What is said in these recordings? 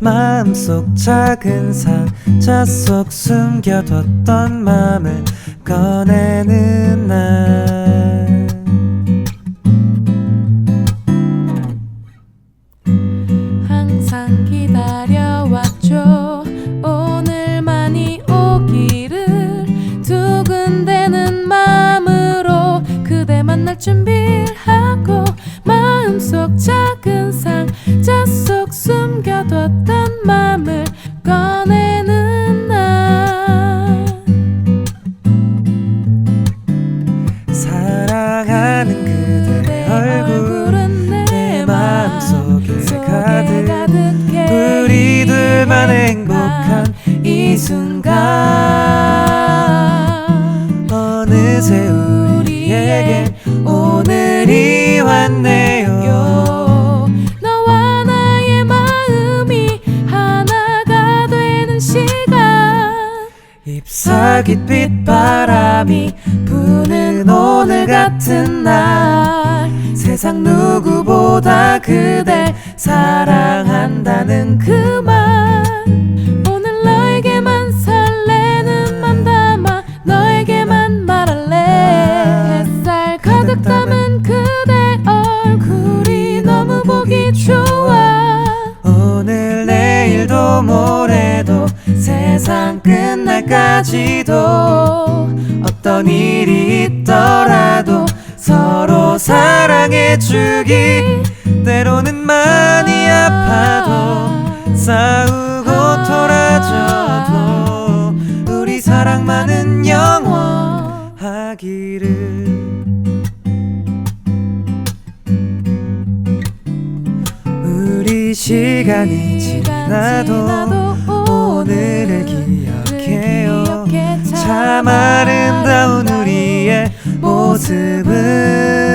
마음속 작은 상자 속 숨겨뒀던 마음을 꺼내는 날 얼굴 얼굴은 내내 마음속에 속에 가득 우리 둘만 행복한 이 순간. 어느새 우리에게 오늘이 왔네요. 요. 너와 나의 마음이 하나가 되는 시간. 잎사귀빛 바람이 부는 오늘 같은 날 세상 누구보다 그댈 사랑한다는 그 말. 오늘 너에게만 설레는 맘 담아 너에게만 말할래. 햇살 가득 담은 그대 얼굴이 너무 보기 좋아. 오늘 내일도 모레도 세상 끝날까지도 어떤 일이 해주기 때로는 많이 아파도 싸우고 돌아져도 우리 사랑만은 영원하기를. 우리 시간이 지나도 오늘을 기억해요. 참 아름다운 우리의 모습은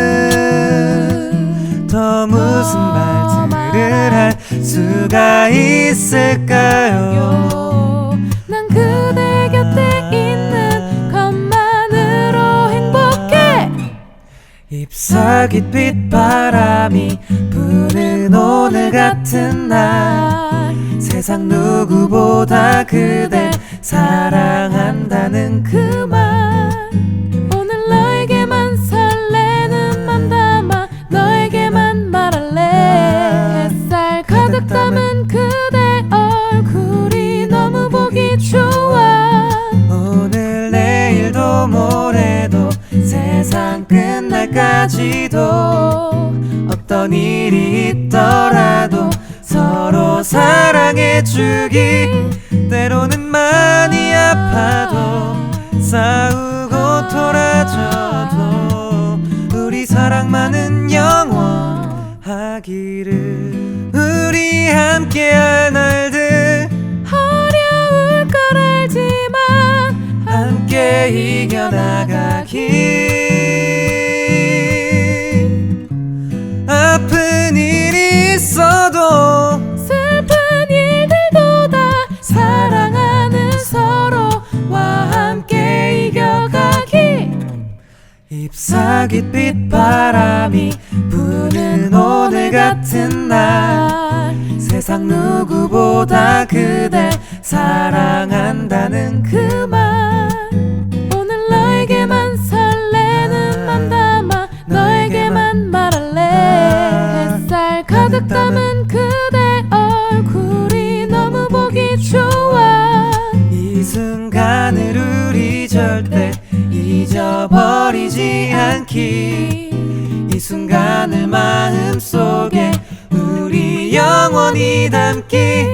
더 무슨 말들을 할 수가 있을까요? 난 그대 곁에 있는 것만으로 행복해. 잎사귀빛 바람이 부는 오늘 같은 날. 세상 누구보다 그댈 세상 끝날까지도 어떤 일이 있더라도 서로 사랑해주기 때로는 많이 아파도 싸우고 돌아져도 우리 사랑만은 영원하기를 우리 함께할 날들 어려울 걸 알지만 함께 이겨나가기 있어도 슬픈 일들도 다 사랑하는 서로와 함께 이겨가기. 잎사귀 빛 바람이 부는 오늘 같은 날. 세상 누구보다 그댈 사랑한다는 그 버리지 않기. 이 순간을 마음속에 우리 영원히 담기.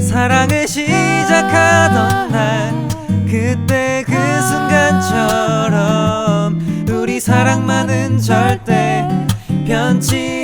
사랑을 시작하던 날 그때 그 순간처럼 우리 사랑만은 절대 변치